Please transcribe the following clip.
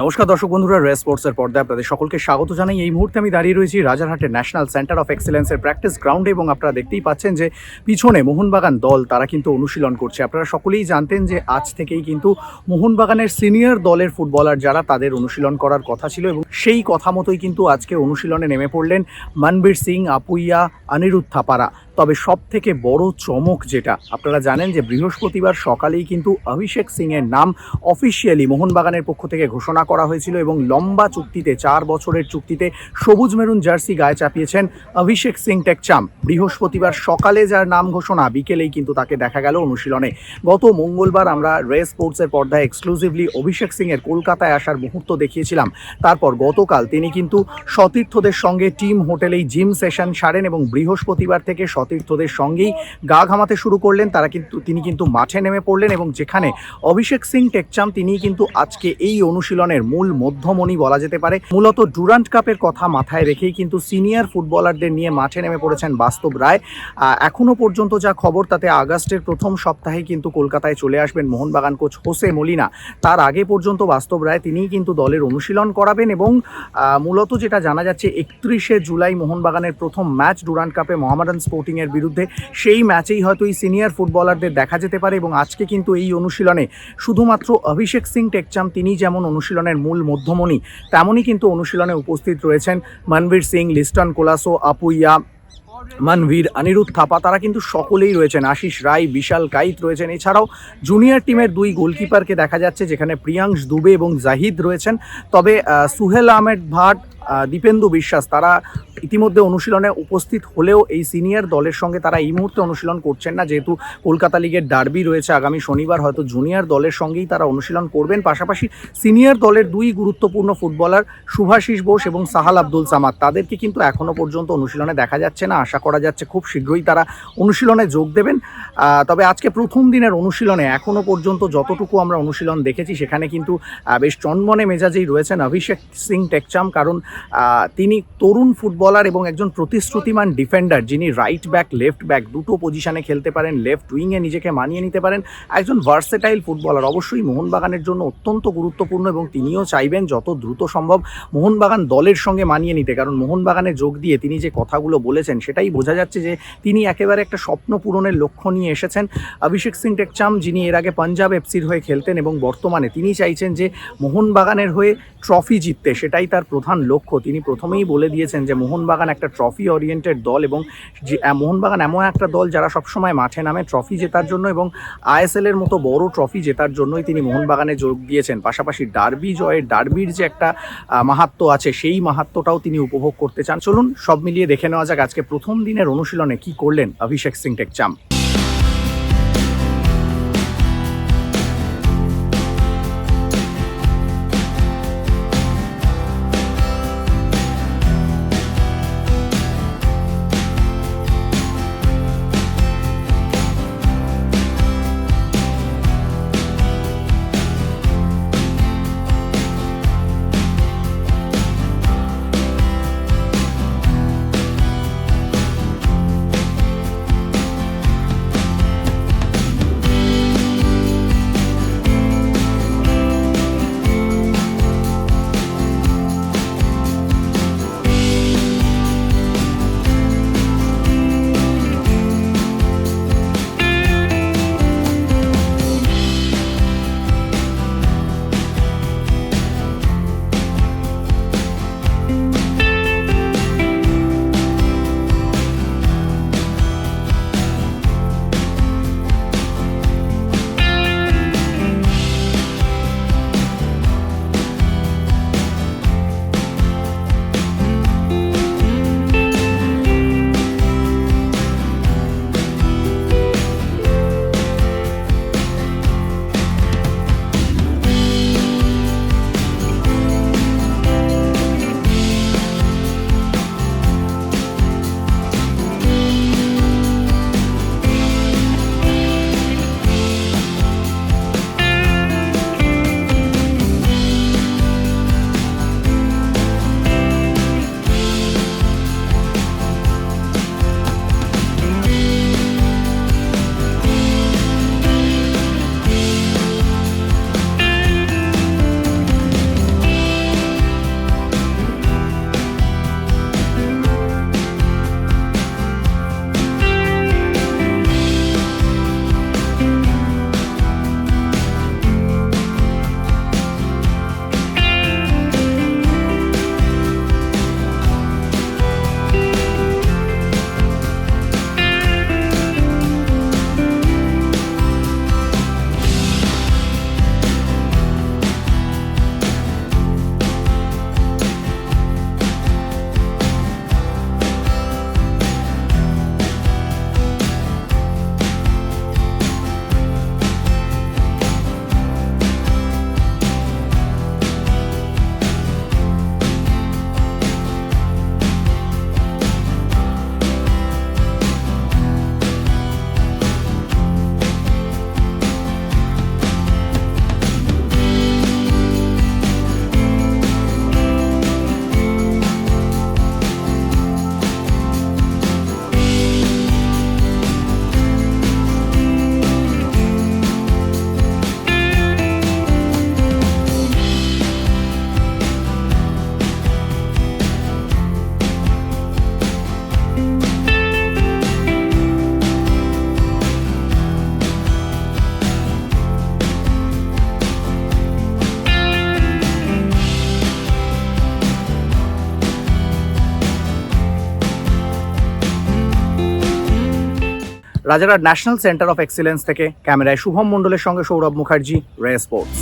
নমস্কার দর্শক বন্ধুরা রে স্পোর্টসের পর্দায় আপনাদের সকলকে স্বাগত জানাই। এই মুহূর্তে আমি দাঁড়িয়ে রয়েছি রাজারহাটের ন্যাশনাল সেন্টার অফ এক্সেলেন্সের প্র্যাকটিস গ্রাউন্ডে এবং আপনারা দেখতেই পাচ্ছেন যে পিছনে মোহনবাগান দল, তারা কিন্তু অনুশীলন করছে। আপনারা সকলেই জানতেন যে আজ থেকেই কিন্তু মোহনবাগানের সিনিয়র দলের ফুটবলার যারা, তাদের অনুশীলন করার কথা ছিল এবং সেই কথা মতোই কিন্তু আজকে অনুশীলনে নেমে পড়লেন মনবীর সিং, আপুইয়া, অনিরুদ্ধ থাপারা। তবে সব থেকে বড় চমক যেটা, আপনারা জানেন যে বৃহস্পতিবার সকালেই কিন্তু অভিষেক সিং এর নাম অফিসিয়ালি মোহনবাগানের পক্ষ থেকে ঘোষণা করা হয়েছিল এবং লম্বা চুক্তিতে, চার বছরের চুক্তিতে সবুজ মেরুন জার্সি গায়ে চাপিয়েছেন অভিষেক সিং টেকচাম। বৃহস্পতিবার সকালে যার নাম ঘোষণা, বিকেলেই কিন্তু তাকে দেখা গেল অনুশীলনে। গত মঙ্গলবার আমরা রে স্পোর্টসের পর্দায় এক্সক্লুসিভলি অভিষেক সিং এর কলকাতায় আসার মুহূর্ত দেখিয়েছিলাম। তারপর গতকাল তিনি কিন্তু সতীর্থদের সঙ্গে টিম হোটেলেই জিম সেশন সারেন এবং বৃহস্পতিবার থেকে সতীর্থদের সঙ্গেই গা ঘামাতে শুরু করলেন। তারা কিন্তু, তিনি কিন্তু মাঠে নেমে পড়লেন এবং যেখানে অভিষেক সিং টেকচাম তিনি কিন্তু আজকে এই অনুশীলনের মূল মধ্যমণি বলা যেতে পারে। মূলত ডুরান্ট কাপের কথা মাথায় রেখেই কিন্তু সিনিয়র ফুটবলারদের নিয়ে মাঠে নেমে পড়েছেন বাস্তব রায়। এখনও পর্যন্ত যা খবর তাতে আগস্টের প্রথম সপ্তাহে কিন্তু কলকাতায় চলে আসবেন মোহনবাগান কোচ হোসে মলিনা। তার আগে পর্যন্ত বাস্তব রায় তিনিই কিন্তু দলের অনুশীলন করাবেন এবং মূলত যেটা জানা যাচ্ছে, একত্রিশে জুলাই মোহনবাগানের প্রথম ম্যাচ ডুরান্ট কাপে মোহামেডান স্পোর্টিংয়ের বিরুদ্ধে। সেই ম্যাচেই হয়তো এই সিনিয়র ফুটবলারদের দেখা যেতে পারে এবং আজকে কিন্তু এই অনুশীলনে শুধুমাত্র অভিষেক সিং টেকচাম তিনি যেমন অনুশীলনের মূল মধ্যমণি, তেমনই কিন্তু অনুশীলনে উপস্থিত রয়েছেন মনবীর সিং, লিস্টন কোলাসো, আপুইয়া মানভীর অনিরুদ্ধ থাপা, তারা কিন্তু সকলেই রয়েছেন। আশিস রায়, বিশাল কাইত রয়েছেন। এছাড়াও জুনিয়র টিমের দুই গোলকিপারকে দেখা যাচ্ছে, যেখানে প্রিয়াংশ দুবে এবং জাহিদ রয়েছেন। তবে সুহেল আহমেদ ভাট দীপেন্দু বিশ্বাস, তারা ইতিমধ্যে অনুশীলনে উপস্থিত হলেও এই সিনিয়র দলের সঙ্গে তারা এই মুহূর্তে অনুশীলন করছেন না। যেহেতু কলকাতা লিগের ডার্বি রয়েছে, আগামী শনিবার হয়তো জুনিয়র দলের সঙ্গেই তারা অনুশীলন করবেন। পাশাপাশি সিনিয়র দলের দুই গুরুত্বপূর্ণ ফুটবলার সুভাশিস বোস এবং সাহাল আব্দুল সামাদ, তাদেরকে কিন্তু এখনও পর্যন্ত অনুশীলনে দেখা যাচ্ছে না। আশা করা যাচ্ছে খুব শীঘ্রই তারা অনুশীলনে যোগ দেবেন। তবে আজকে প্রথম দিনের অনুশীলনে এখনও পর্যন্ত যতটুকু আমরা অনুশীলন দেখেছি, সেখানে কিন্তু বেশ চনমনে মেজাজেই রয়েছেন অভিষেক সিং টেকচাম। কারণ তিনি তরুণ ফুটবলার এবং একজন প্রতিশ্রুতিমান ডিফেন্ডার, যিনি রাইট ব্যাক লেফট ব্যাক দুটো পজিশনে খেলতে পারেন লেফট উইংয়ে নিজেকে মানিয়ে নিতে পারেন। একজন ভার্সেটাইল ফুটবলার অবশ্যই মোহনবাগানের জন্য অত্যন্ত গুরুত্বপূর্ণ এবং তিনিও চাইবেন যত দ্রুত সম্ভব মোহনবাগান দলের সঙ্গে মানিয়ে নিতে। কারণ মোহনবাগানে যোগ দিয়ে তিনি যে কথাগুলো বলেছেন, সেটাই বোঝা যাচ্ছে যে তিনি একেবারে একটা স্বপ্ন পূরণের লক্ষ্য নিয়ে এসেছেন। অভিষেক সিং টেকচাম, যিনি এর আগে পাঞ্জাব এফসির হয়ে খেলতেন এবং বর্তমানে তিনি চাইছেন যে মোহনবাগানের হয়ে ট্রফি জিততে, সেটাই তার প্রধান লক্ষ্য। তিনি প্রথমেই বলে দিয়েছেন যে মোহনবাগান একটা ট্রফি ওরিয়েন্টেড দল এবং যে মোহনবাগান এমন একটা দল যারা সবসময় মাঠে নামে ট্রফি জেতার জন্য এবং আইএসএল এর মতো বড় ট্রফি জেতার জন্যই তিনি মোহনবাগানে যোগ দিয়েছেন। পাশাপাশি ডার্বি জয়ের ডার্বির যে একটা মাহাত্ম আছে, সেই মাহাত্মটাও তিনি উপভোগ করতে চান। চলুন সব মিলিয়ে দেখে নেওয়া যাক আজকে প্রথম দিনের অনুশীলনে কি করলেন Abhishek Singh Tekcham. Rajarhat national centre of excellence থেকে ক্যামেরায় শুভম মন্ডলের সঙ্গে সৌরভ মুখার্জি রে স্পোর্টস।